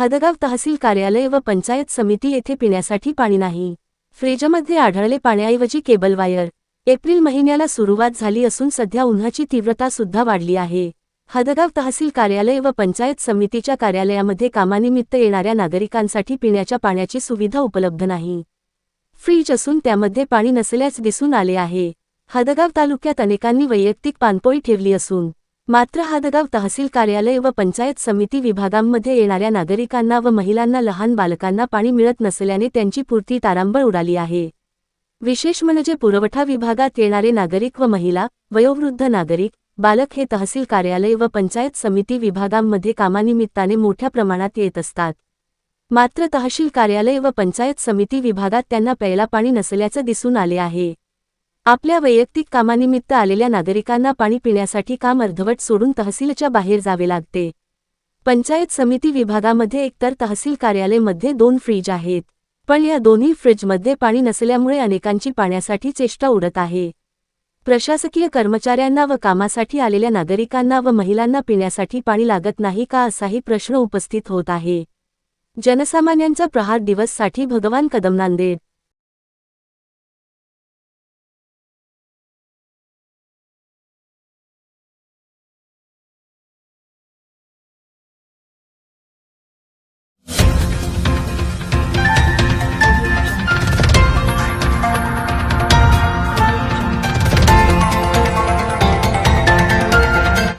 हदगाव तहसील कार्यालय व पंचायत समिती येथे पिण्यासाठी पाणी नाही. फ्रिजमध्ये आढळले पाण्याऐवजी केबल वायर. एप्रिल महिन्याला सुरुवात झाली असून सध्या उन्हाची तीव्रता सुद्धा वाढली आहे. हदगाव तहसील कार्यालय व पंचायत समितीच्या कार्यालयामध्ये कामानिमित्त येणाऱ्या नागरिकांसाठी पिण्याच्या पाण्याची सुविधा उपलब्ध नाही. फ्रीज असून त्यामध्ये पाणी नसल्याचे दिसून आले आहे. हदगाव तालुक्यात अनेकांनी वैयक्तिक पाणपोई ठेवली असून मात्र हादगाव तहसील कार्यालय व पंचायत समिती विभागांमध्ये येणाऱ्या नागरिकांना व महिलांना लहान बालकांना पाणी मिळत नसल्याने त्यांची पूर्ती तारांबळ उडाली आहे. विशेष म्हणजे पुरवठा विभागात येणारे नागरिक व महिला वयोवृद्ध नागरिक बालक हे तहसील कार्यालय व पंचायत समिती विभागांमध्ये कामानिमित्ताने मोठ्या प्रमाणात येत असतात. मात्र तहसील कार्यालय व पंचायत समिती विभागात त्यांना प्यायला पाणी नसल्याचं दिसून आले आहे. आपल्या वैयक्तिक कामानिमित्त आलेल्या नागरिकांना पाणी पिण्यासाठी काम अर्धवट सोडून तहसीलच्या बाहेर जावे लागते. पंचायत समिती विभागामध्ये एकतर तहसील कार्यालयमध्ये दोन फ्रीज आहेत. पण या दोन्ही फ्रीजमध्ये पाणी नसल्यामुळे अनेकांची पाण्यासाठी चेष्टा उडत आहे. प्रशासकीय कर्मचाऱ्यांना व कामासाठी आलेल्या नागरिकांना व महिलांना पिण्यासाठी पाणी लागत नाही का असाही प्रश्न उपस्थित होत आहे. जनसामान्यांचा प्रहार दिवससाठी भगवान कदम नांदेड